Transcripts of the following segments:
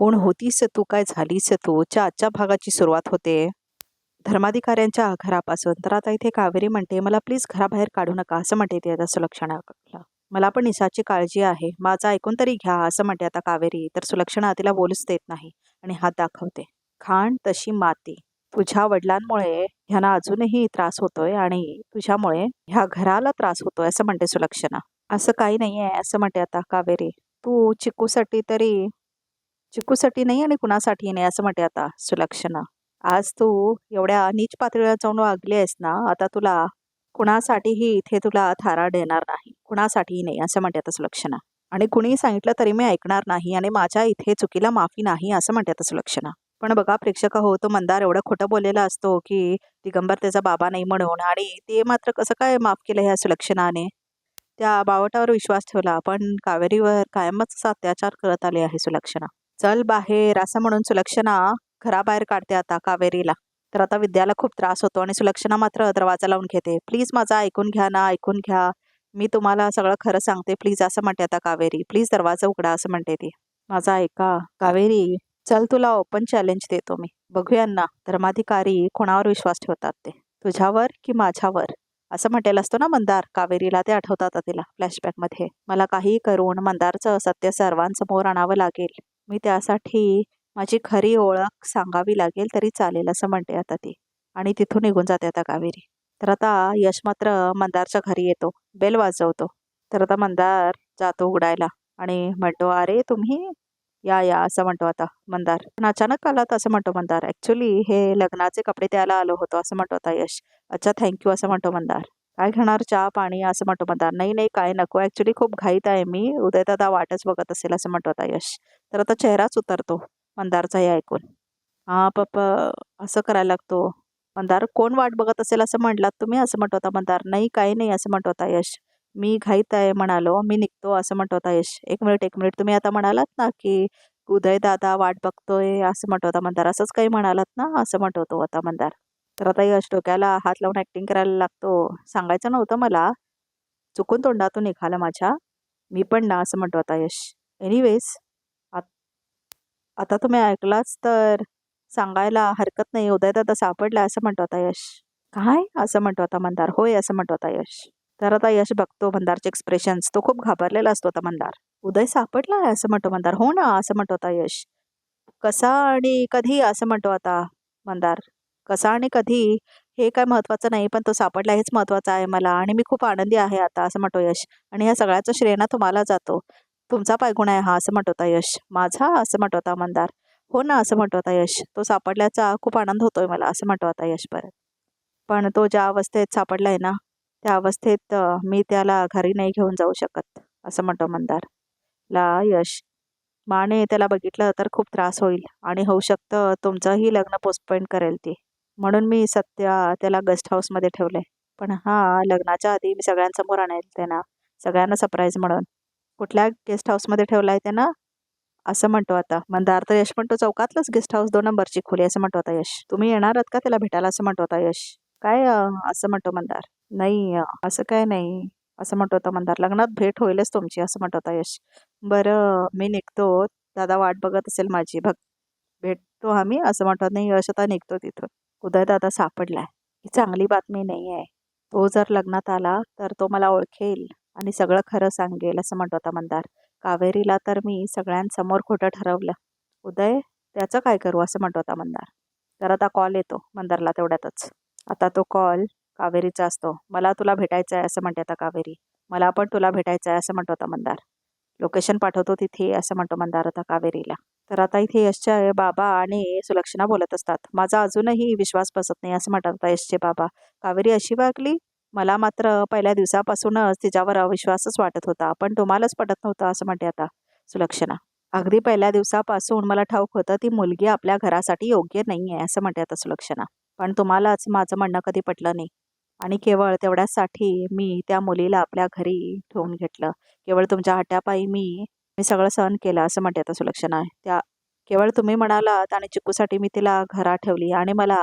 कोण होतीस तू? काय झालीस तू? च्या आजच्या भागाची सुरुवात होते. धर्माधिकाऱ्यांच्या घरापासून. तर आता इथे कावेरी म्हणते मला प्लीज घराबाहेर काढू नका असं म्हणते ते आता सुलक्षणाला. मला पण निसाची काळजी आहे. माझं ऐकून तरी घ्या असं म्हणते आता कावेरी. तर सुलक्षणा तिला बोलूच देत नाही आणि हात दाखवते. खाण तशी माती. तुझ्या वडिलांमुळे ह्यांना अजूनही त्रास होतोय आणि तुझ्यामुळे ह्या घराला त्रास होतोय असं म्हणते सुलक्षणा. असं काही नाही आहे असं म्हणते आता कावेरी. तू चिकूसाठी तरी चिकूसाठी नाही आणि कुणासाठी नाही असं म्हणते आता सुलक्षणा. आज तू एवढ्या नीच पातळीवर जाऊन वागली आहेस ना आता तुला कुणासाठीही इथे तुला थारा देणार नाही कुणासाठीही नाही असं म्हणते आता सुलक्षणा. आणि कुणी सांगितलं तरी मी ऐकणार नाही आणि माझ्या इथे चुकीला माफी नाही असं म्हणते आता सुलक्षणा. पण बघा प्रेक्षक हो तो मंदार एवढं खोटं बोललेला असतो की दिगंबर त्याचा बाबा नाही म्हणून आणि ते मात्र कसं काय माफ केलं ह्या सुलक्षणाने? त्या बावटावर विश्वास ठेवला पण कावेरीवर कायमच असा अत्याचार करत आले आहे सुलक्षणा. चल बाहेर असं म्हणून सुलक्षणा घराबाहेर काढते आता कावेरीला. तर आता विद्याला खूप त्रास होतो आणि सुलक्षणा मात्र दरवाजा लावून घेते. प्लीज माझा ऐकून घ्या ना ऐकून घ्या. मी तुम्हाला सगळं खरं सांगते. प्लीज असं म्हणते आता कावेरी. प्लीज दरवाजा उघडा असं म्हणते ती. माझा ऐका कावेरी. चल तुला ओपन चॅलेंज देतो मी. बघूया ना धर्माधिकारी कोणावर विश्वास ठेवतात ते? तुझ्यावर की माझ्यावर? असं म्हटेल असतो ना मंदार. कावेरीला ते आठवतात तिला फ्लॅशबॅकमध्ये मला काही करून मंदारचं सत्य सर्वांसमोर आणावं लागेल. मी त्यासाठी माझी खरी ओळख सांगावी लागेल तरी चालेल असं म्हणते आता ती. आणि तिथून निघून जाते आता कावेरी. तर आता यश मात्र मंदारच्या घरी येतो. बेल वाजवतो. तर आता मंदार जातो उघडायला आणि म्हणतो अरे तुम्ही या या असं म्हणतो आता मंदार. पण अचानक आलात असं म्हणतो मंदार ॲक्च्युली हे लग्नाचे कपडे द्यायला आलो होतो असं म्हणतो आता यश. अच्छा थँक्यू असं म्हणतो मंदार. काय घेणार चहा पाणी असं म्हणतो म्हणतात नाही नाही काय नको. ॲक्च्युली खूप घाईत आहे मी. उदय दादा वाटच बघत असेल असं म्हणतो आता यश. तर आता चेहराच उतरतो मंदारचा हे ऐकून. हा पप्पा असं करायला लागतो. मंदार कोण वाट बघत असेल असं म्हटलात तुम्ही? असं म्हणतो होता मंदार. नाही काही नाही असं म्हणतो होता यश. मी घाईत आहे म्हणालो. मी निघतो असं म्हणतो होता यश. एक मिनिट एक मिनिट. तुम्ही आता म्हणालात ना की उदय दादा वाट बघतोय असं म्हणतो होता मंदार. असंच काही म्हणालात ना? असं म्हणतो आता मंदार. तर आता यश डोक्याला हात लावून ॲक्टिंग करायला लागतो. सांगायचं नव्हतं मला. चुकून तोंडातून निघालं माझ्या. मी पण ना असं म्हणतो आता यश. एनिवेज आता तुम्ही ऐकलाच तर सांगायला हरकत नाही. उदय दादा सापडला असं म्हणतो आता यश. काय? असं म्हणतो आता मंदार. होय असं म्हणतो आता यश. तर आता यश बघतो मंदारचे एक्सप्रेशन्स तो खूप घाबरलेला असतो आता मंदार. उदय सापडला आहे असं म्हणतो मंदार. हो ना असं म्हणतो आता यश. कसा आणि कधी? असं म्हणतो आता मंदार. कसा आणि कधी हे काय महत्त्वाचं नाही पण तो सापडला हेच महत्त्वाचं आहे मला आणि मी खूप आनंदी आहे आता असं म्हणतो यश. आणि ह्या सगळ्याचं श्रेय ना तुम्हाला जातो. तुमचा पायगुण आहे हा असं म्हणत यश. माझा असं म्हणत होता मंदार. हो ना असं म्हणत होता यश. तो सापडल्याचा खूप आनंद होतोय मला असं म्हणत होता यश परत. पण तो ज्या अवस्थेत सापडलाय ना त्या अवस्थेत मी त्याला घरी नाही घेऊन जाऊ शकत असं म्हणतो मंदार. ला यश. माने त्याला बघितलं तर खूप त्रास होईल आणि होऊ शकतं तुमचंही लग्न पोस्टपोन करेल ती. म्हणून मी सत्या त्याला गेस्ट हाऊसमध्ये ठेवलंय. पण हा लग्नाच्या आधी मी सगळ्यांसमोर आणायला त्यांना. सगळ्यांना सरप्राईज म्हणून. कुठल्या गेस्ट हाऊसमध्ये ठेवला आहे त्यांना? असं म्हणतो आता. मंदार तर यश म्हणतो चौकातलंच गेस्ट हाऊस दोन नंबरची खोली असं म्हणतो आता यश. तुम्ही येणार आहात का त्याला भेटायला? असं म्हणतो आता यश. काय असं म्हणतो मंदार. नाही असं काय नाही असं म्हणतो होता मंदार. लग्नात भेट होईलच तुमची असं म्हणतो होता यश. बरं मी निघतो. दादा वाट बघत असेल माझी. भक्त भेटतो आम्ही असं म्हणतो नाही यश आता निघतो तिथून. उदय दादा सापडलाय. ही चांगली बातमी नाही आहे. तो जर लग्नात आला तर तो मला ओळखेल आणि सगळं खरं सांगेल असं म्हणतो आता मंदार. कावेरीला तर मी सगळ्यांसमोर खोटं ठरवलं. उदय त्याचं काय करू? असं म्हणतो आता मंदार. तर आता कॉल येतो मंदारला तेवढ्यातच. आता तो कॉल कावेरीचा असतो. मला तुला भेटायचं आहे असं म्हणते आता कावेरी. मला पण तुला भेटायचं आहे असं म्हणतो आता मंदार. लोकेशन पाठवतो तिथे असं म्हणतो मंदार आता कावेरीला. तर आता इथे यशच्या बाबा आणि सुलक्षणा बोलत असतात. माझा अजूनही विश्वास बसत नाही असं म्हणतात यशचे बाबा. कावेरी अशी वागली? मला मात्र पहिल्या दिवसापासूनच तिच्यावर अविश्वासच वाटत होता. पण तुम्हालाच पटत नव्हतं असं म्हणते आता सुलक्षणा. अगदी पहिल्या दिवसापासून मला ठाऊक होतं ती मुलगी आपल्या घरासाठी योग्य नाही आहे असं म्हणते आता सुलक्षणा. पण तुम्हालाच माझं म्हणणं कधी पटलं नाही. आणि केवळ तेवढ्यासाठी मी त्या मुलीला आपल्या घरी ठेवून घेतलं. केवळ तुमच्या हट्यापायी मी मी सगळं सहन केलं असं म्हणते आता सुलक्षणा. त्या केवळ तुम्ही म्हणालात आणि चिकूसाठी मी तिला घरात ठेवली आणि मला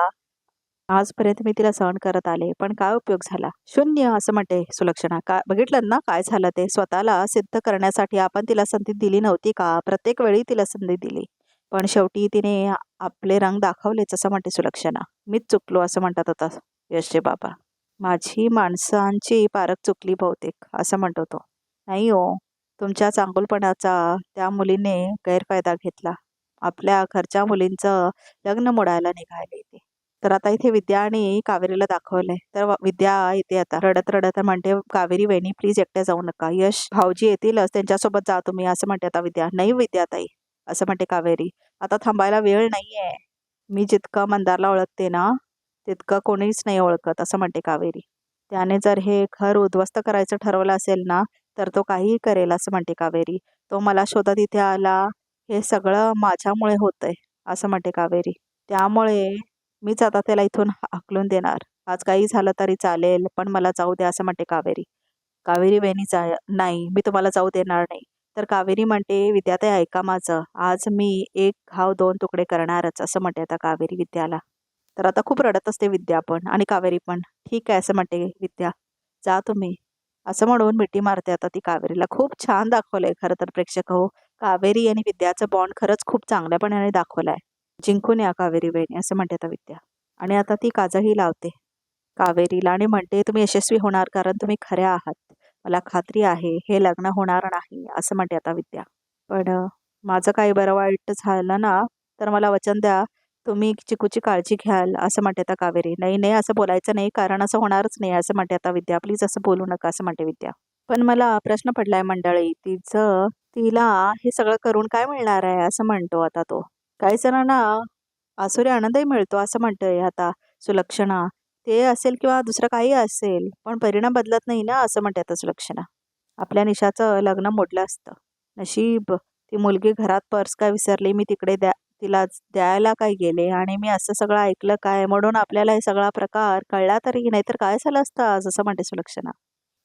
आजपर्यंत मी तिला सहन करत आले पण काय उपयोग झाला? शून्य असं म्हणते सुलक्षणा. का बघितलं ना काय झालं ते? स्वतःला सिद्ध करण्यासाठी आपण तिला संधी दिली नव्हती का? प्रत्येक वेळी तिला संधी दिली. पण शेवटी तिने आपले रंग दाखवलेच असं म्हणते सुलक्षणा. मीच चुकलो असं म्हणतात होता यशचे बाबा. माझी माणसांची पारख चुकली बहुतेक असं म्हणतो तो नाही हो. तुमच्या चांगुलपणाचा त्या मुलीने गैरफायदा घेतला. आपल्या घरच्या मुलींचं लग्न मोडायला निघाले ते तर आता इथे विद्या आणि कावेरीला दाखवलंय. तर विद्या येते आता. रडत रडत म्हणते कावेरी वहिनी प्लीज एकट्या जाऊ नका. यश भाऊजी येतीलच. त्यांच्यासोबत जा तुम्ही असं म्हणते आता विद्या. नाही विद्या ताई असं म्हणते कावेरी. आता थांबायला वेळ नाहीये. मी जितकं मंदारला ओळखते ना तितकं कोणीच नाही ओळखत असं म्हणते कावेरी. त्याने जर हे घर उद्ध्वस्त करायचं ठरवलं असेल ना तर तो काहीही करेल असं म्हणते कावेरी. तो मला शोधत इथे आला हे सगळं माझ्यामुळे होतंय असं म्हणते कावेरी. त्यामुळे मीच आता त्याला इथून हाकलून देणार. आज काही झालं तरी चालेल पण मला जाऊ द्या असं म्हणते कावेरी. कावेरी वेणी जा नाही मी तुम्हाला जाऊ देणार नाही. तर कावेरी म्हणते विद्याताई ऐका माझं. आज मी एक घाव दोन तुकडे करणारच असं म्हणते आता कावेरी विद्याला. तर आता खूप रडत असते विद्या पण आणि कावेरी पण. ठीक आहे असं म्हणते विद्या. जा तुम्ही. असं म्हणून मिठी मारते आता ती कावेरीला. खूप छान दाखवलंय खरं तर प्रेक्षक हो. कावेरी आणि विद्याचं बॉन्ड खरंच खूप चांगल्यापणाने दाखवलाय. जिंकून या कावेरी बहिणी असं म्हणते आता विद्या. आणि आता ती काजही लावते. कावेरीला आणि म्हणते तुम्ही यशस्वी होणार कारण तुम्ही खऱ्या आहात. मला खात्री आहे हे लग्न होणार नाही असं म्हणते आता विद्या. पण माझं काही बरं वाईट झालं ना तर मला वचन द्या. तुम्ही चिकूची काळजी घ्याल असं म्हणते आता कावेरी. नाही नाही असं बोलायचं नाही कारण असं होणारच नाही असं म्हणते आता विद्या. प्लीज असं बोलू नका असं म्हणते विद्या. पण मला प्रश्न पडलाय मंडळी तिचं तिला हे सगळं करून काय मिळणार आहे असं म्हणतो आता तो. काही जणांना आसुरी आनंदही मिळतो असं म्हणतोय आता सुलक्षणा. ते असेल किंवा दुसरं काही असेल पण परिणाम बदलत नाही ना असं म्हणते आता सुलक्षणा. आपल्या निशाचं लग्न मोडलं असतं. नशीब ती मुलगी घरात पर्स काय विसरली मी तिकडे द्या तिला द्यायला काय गेले आणि मी असं सगळं ऐकलं काय म्हणून आपल्याला हे सगळा प्रकार कळला तरी नाहीतर काय झालं असतं आज असं म्हणते सुलक्षणा.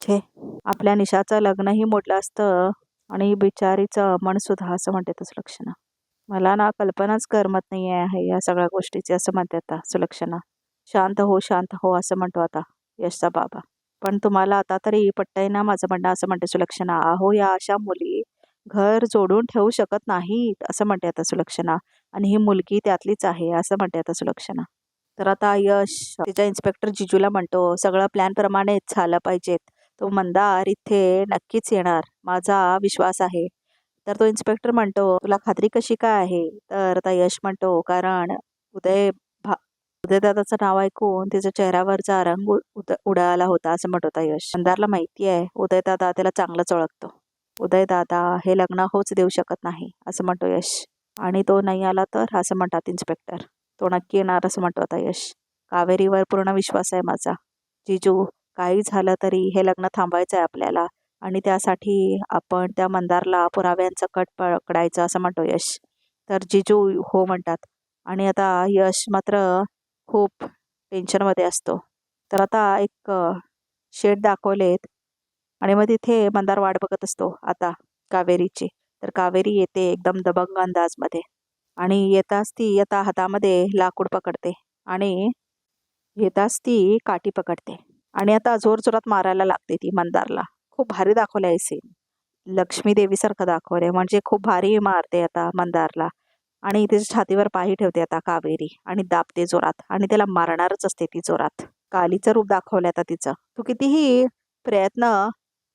छे आपल्या निशाचं लग्नही मोडलं असतं आणि बिचारीचं मन सुद्धा असं म्हणते तर सुलक्षणा. मला ना कल्पनाच करमत नाही आहे या सगळ्या गोष्टीची असं म्हणते आता सुलक्षणा. शांत हो शांत हो असं म्हणतो आता यशचा बाबा. पण तुम्हाला आता तरी पट्टय ना माझं म्हणणं असं म्हणते सुलक्षणा. आहो या अशा मुली घर जोडून ठेवू शकत नाहीत असं म्हणते आता सुलक्षणा. आणि ही मुलगी त्यातलीच आहे असं म्हणते आता सुलक्षणा. तर आता यश तिच्या इन्स्पेक्टर जिजूला म्हणतो सगळं प्लॅनप्रमाणेच झालं पाहिजेत. तो मंदार इथे नक्कीच येणार. माझा विश्वास आहे. तर तो इन्स्पेक्टर म्हणतो तुला खात्री कशी काय आहे? तर आता यश म्हणतो कारण उदय भा उदयदादाचं नाव ऐकून तिच्या चेहऱ्यावरचा रंग उद- उडाला होता असं म्हणत होता यश. मंदारला माहिती आहे उदयदादा त्याला चांगलंच ओळखतो. उदयदादा हे लग्न होच देऊ शकत नाही असं म्हणतो यश. आणि तो नाही आला तर असं म्हणतात इन्स्पेक्टर तो नक्की येणार असं म्हणतो आता यश. कावेरीवर पूर्ण विश्वास आहे माझा. जिजू काही झालं तरी हे लग्न थांबायचं आहे आपल्याला. आणि त्यासाठी आपण त्या मंदारला पुराव्यांचं कट पकडायचं असं म्हणतो यश. तर जिजू हो म्हणतात. आणि आता यश मात्र खूप टेन्शनमध्ये असतो. तर आता एक शेड दाखवलेत. आणि मग तिथे मंदार वाट बघत असतो आता कावेरीची. तर कावेरी येते एकदम दबंग अंदाजमध्ये. आणि येताच ती आता हातामध्ये लाकूड पकडते आणि येताच ती काठी पकडते. आणि आता जोरजोरात मारायला लागते ती मंदारला. खूप भारी दाखवलं आहे सीन लक्ष्मी देवीसारखं दाखवलंय. म्हणजे खूप भारी मारते आता मंदारला. आणि त्याच्या छातीवर पाही ठेवते आता कावेरी. आणि दाबते जोरात. आणि त्याला मारणारच असते ती जोरात. कालीचं रूप दाखवलं आता तिचं. तू कितीही प्रयत्न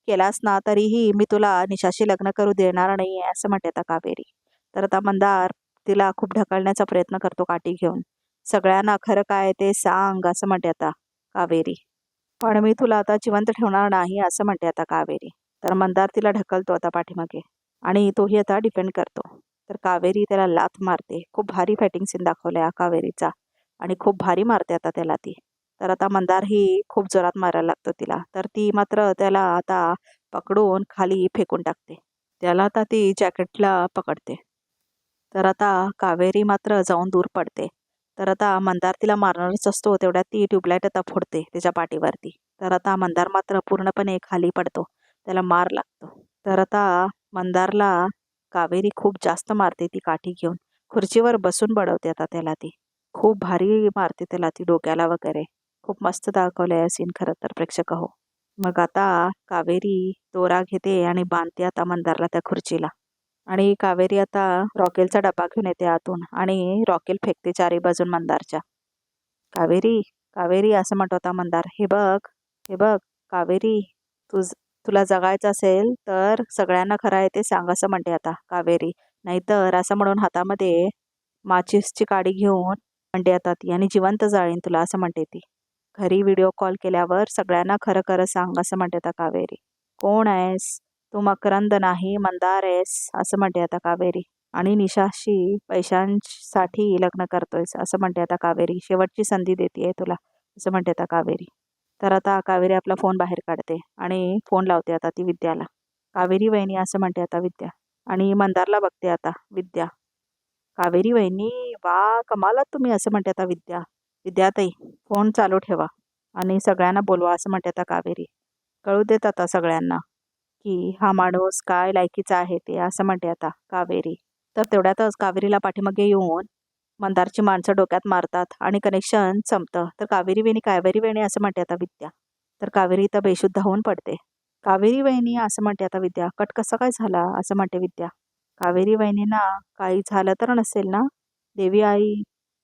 केलास ना तरीही मी तुला निशाशी लग्न करू देणार नाही आहे असं म्हणते आता कावेरी. तर आता मंदार तिला खूप ढकलण्याचा प्रयत्न करतो काठी घेऊन. सगळ्यांना खरं काय ते सांग असं म्हणते आता कावेरी. पण मी तुला आता जिवंत ठेवणार नाही असं म्हणते आता कावेरी. तर मंदार तिला ढकलतो आता पाठीमागे आणि तोही आता डिपेंड करतो. तर कावेरी त्याला लाथ मारते. खूप भारी फायटिंग सीन दाखवलाय हा कावेरीचा आणि खूप भारी मारते आता त्याला ती. तर आता मंदार ही खूप जोरात मारायला लागतो तिला. तर ती मात्र त्याला आता पकडून खाली फेकून टाकते. त्याला आता ती जॅकेटला पकडते. तर आता कावेरी मात्र जाऊन दूर पडते. तर आता मंदार तिला मारणारच असतो तेवढ्यात ती ट्यूबलाईट आता फोडते त्याच्या पाठीवरती. तर आता मंदार मात्र पूर्णपणे खाली पडतो. त्याला मार लागतो. तर आता मंदारला कावेरी खूप जास्त मारते ती काठी घेऊन. खुर्चीवर बसून बडवते आता त्याला ती. खूप भारी मारते त्याला ती डोक्याला वगैरे. खूप मस्त दाखवलंय सीन खरं तर प्रेक्षक हो. मग आता कावेरी दोरा घेते आणि बांधते आता मंदारला त्या खुर्चीला. आणि कावेरी आता रॉकेलचा डबा घेऊन येते आतून आणि रॉकेल फेकते चारी बाजून मंदारच्या. कावेरी कावेरी असं म्हणत होता मंदार हे बघ हे बघ कावेरी तुझ तुला जगायचं असेल तर सगळ्यांना खरं आहे ते सांग असं म्हणते आता कावेरी. नाहीतर असं म्हणून हातामध्ये माचीसची काडी घेऊन म्हणते आता ती आणि जिवंत जाळीन तुला असं म्हणते ती. घरी व्हिडिओ कॉल केल्यावर सगळ्यांना खरं खरं सांग असं म्हणते आता कावेरी. कोण आहेस? तू मकरंद नाही मंदार आहेस असं म्हणते आता कावेरी. आणि निशाशी पैशांसाठी लग्न करतोयस असं म्हणते आता कावेरी. शेवटची संधी देते तुला असं म्हणते आता कावेरी. तर आता कावेरी आपला फोन बाहेर काढते आणि फोन लावते आता ती विद्याला. कावेरी वहिनी असं म्हणते आता विद्या. आणि मंदारला बघते आता विद्या. कावेरी वहिनी वा कमालात तुम्ही असं म्हणते आता विद्या. विद्याताई फोन चालू ठेवा आणि सगळ्यांना बोलवा असं म्हणते आता कावेरी. कळू देत आता सगळ्यांना की हा माणूस काय लायकीचा आहे ते असं म्हणते आता कावेरी. तर तेवढ्यातच कावेरीला पाठीमागे येऊन मंदारची माणसं डोक्यात मारतात आणि कनेक्शन संपतं. तर कावेरी वेणी कावेरी वेणी असं म्हणते आता विद्या. तर कावेरी तर बेशुद्ध होऊन पडते. कावेरी वहिनी असं म्हणते आता विद्या. कट कसा काय झाला असं म्हणते विद्या. कावेरी वहिनींना काही झालं तर नसेल ना? देवी आई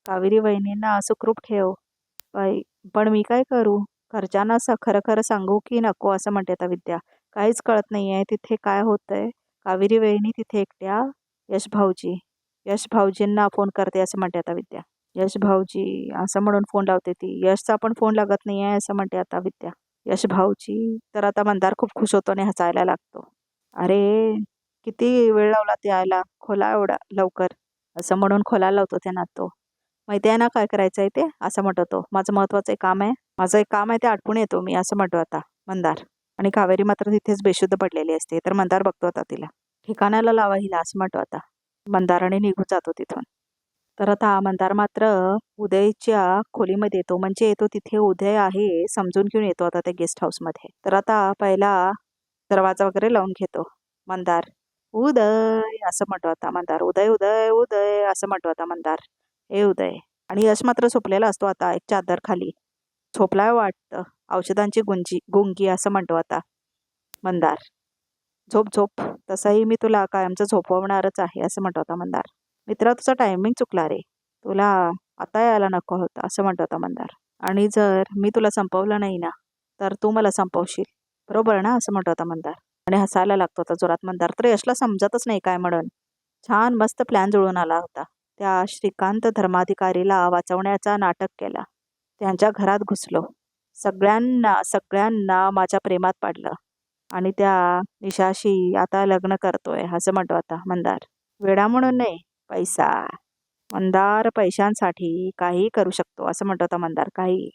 कावेरी वहिनींना सुखरूप ठेव. बाई पण मी काय करू? घरच्यांना स खरं खरं सांगू की नको असं म्हणते आता विद्या. काहीच कळत नाही आहे तिथे काय होतंय. कावेरी वहिनी तिथे एकट्या. यश भाऊजी. यश भाऊजींना फोन करते असं म्हणते आता विद्या. यश भाऊजी असं म्हणून फोन लावते ती. यशचा पण फोन लागत नाही आहे असं म्हणते आता विद्या. यश भाऊजी तर आता मंदार खूप खुश होतो आणि हसायला लागतो. अरे किती वेळ लावला ते यायला खोला एवढा लवकर. असं म्हणून खोला लावतो त्यांना तो माहिती आहे ना काय करायचं आहे ते? असं म्हणतो तो माझं महत्त्वाचं एक काम आहे. माझं एक काम आहे ते आटपून येतो मी असं म्हणतो आता. मंदार. आणि कावेरी मात्र तिथेच बेशुद्ध पडलेली असते. तर मंदार बघतो आता तिला. ठिकाणाला लावा हिला असं म्हणतो आता. मंदाराने निघून जातो तिथून. तर आता मंदार मात्र उदयच्या खोलीमध्ये येतो. म्हणजे येतो तिथे उदय आहे समजून घेऊन येतो आता त्या गेस्ट हाऊसमध्ये. तर आता पहिला दरवाजा वगैरे लावून घेतो. मंदार. उदय असं म्हणतो आता मंदार. उदय उदय उदय असं म्हणतो आता मंदार. हे उदय. आणि यश मात्र झोपलेला असतो आता एक चादर खाली. झोपलाय वाटतं. औषधांची गुंजी गुंगी असं म्हणतो आता. मंदार. झोप झोप. तसंही मी तुला कायमचं झोपवणारच आहे असं म्हणतो आता मंदार. मित्रा तुझा टायमिंग चुकला रे. तुला आता यायला नको होतं असं म्हणतो आता मंदार. आणि जर मी तुला संपवलं नाही ना तर तू मला संपवशील. बरोबर ना असं म्हणतो आता मंदार. आणि हसायला लागतो आता जोरात. मंदार तर यशला समजतच नाही काय म्हणून. छान मस्त प्लॅन जुळून आला होता. त्या श्रीकांत धर्माधिकारीला वाचवण्याचा नाटक केला. त्यांच्या घरात घुसलो. सगळ्यांना सगळ्यांना माझ्या प्रेमात पाडलं. आणि त्या निशाशी आता लग्न करतोय असं म्हणतो आता मंदार. वेडा म्हणून नाही पैसा. मंदार पैशांसाठी काही करू शकतो असं म्हणतो आता मंदार. काही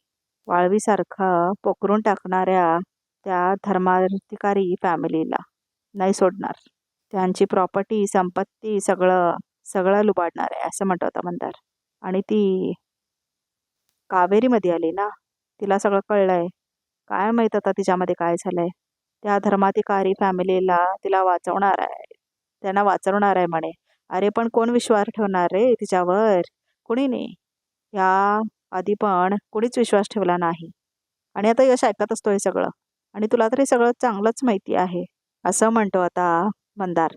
वाळवीसारखं पोखरून टाकणाऱ्या त्या धर्माधिकारी फॅमिलीला नाही सोडणार. त्यांची प्रॉपर्टी संपत्ती सगळं सगळं लुबाडणार आहे असं म्हणतो आता मंदार आणि ती कावेरीमध्ये आली ना तिला सगळं कळलं आहे काय माहीत आता तिच्यामध्ये काय झालं आहे त्या धर्माधिकारी फॅमिलीला तिला वाचवणार आहे. त्यांना वाचवणार आहे म्हणे. अरे पण कोण विश्वास ठेवणार रे तिच्यावर? कोणी नाही. या आधी पण कोणीच विश्वास ठेवला नाही. आणि आता यश ऐकत असतो हे सगळं. आणि तुला तरी सगळं चांगलंच माहिती आहे असं म्हणतो आता मंदार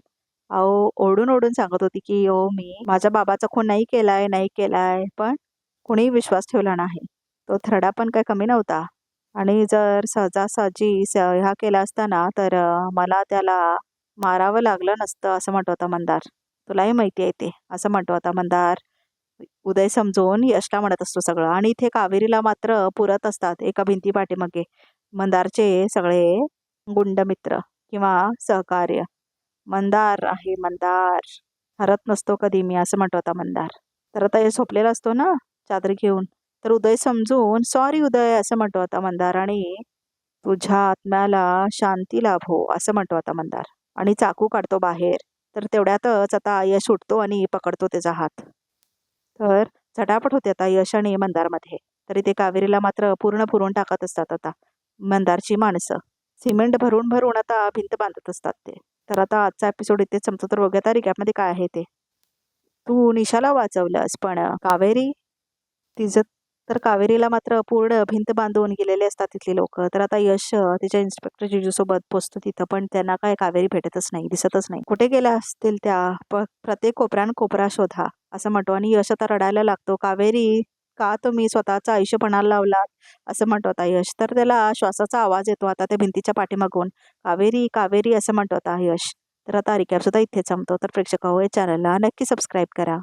अहो ओढून ओढून सांगत होती की ओ मी माझ्या बाबाचा खून नाही केलाय नाही केलाय पण कुणीही विश्वास ठेवला नाही. तो थरडा पण काय कमी नव्हता. आणि जर सहजासहजी स ह्या केला असताना तर मला त्याला मारावं लागलं नसतं असं म्हणतो होता मंदार. तुलाही माहिती आहे ते असं म्हणतो होता मंदार. उदय समजून यशला म्हणत असतो सगळं. आणि इथे कावेरीला मात्र पुरत असतात एका भिंती पाठीमागे. मंदारचे सगळे गुंड मित्र किंवा सहकार्य. मंदार आहे मंदार. हरत नसतो कधी मी असं म्हणतो होता मंदार. तर आता हे झोपलेला असतो ना चादरी घेऊन. तर उदय समजून सॉरी उदय असं म्हणतो होता मंदार. आणि तुझ्या आत्म्याला शांती लाभो असं म्हणतो आता मंदार. आणि चाकू काढतो बाहेर. तर तेवढ्यातच आता यश उठतो आणि पकडतो त्याचा हात. तर झटापट होते आता यश आणि मंदारमध्ये. तरी ते कावेरीला मात्र पूर्ण पुरून टाकत असतात आता. मंदारची माणसं. सिमेंट भरून भरून आता भिंत बांधत असतात ते. तर आता आजचा एपिसोड इथे संपतो तर बघूया आता रिकॅपमध्ये काय आहे ते. तू निशाला वाचवलंस पण कावेरी? तिचं तर कावेरीला मात्र पूर्ण भिंत बांधून गेलेले असतात तिथली लोक. तर आता यश तिच्या इन्स्पेक्टर जिजूसोबत पोचतो तिथं पण त्यांना काय कावेरी भेटतच नाही दिसतच नाही. कुठे गेल्या असतील त्या? प- प्रत्येक कोपऱ्यान कोपरा शोधा असं म्हणतो. आणि यश आता रडायला लागतो कावेरी का तुम्ही स्वतःचं आयुष्य पणाला लावलात? असं म्हणतो यश. तर त्याला श्वासाचा आवाज येतो आता त्या भिंतीच्या पाठीमागून. कावेरी कावेरी असं म्हणतो आता यश. तर आता रिकॅप सुद्धा इथे संपतो तर प्रेक्षक हो या चॅनलला नक्की सबस्क्राईब करा.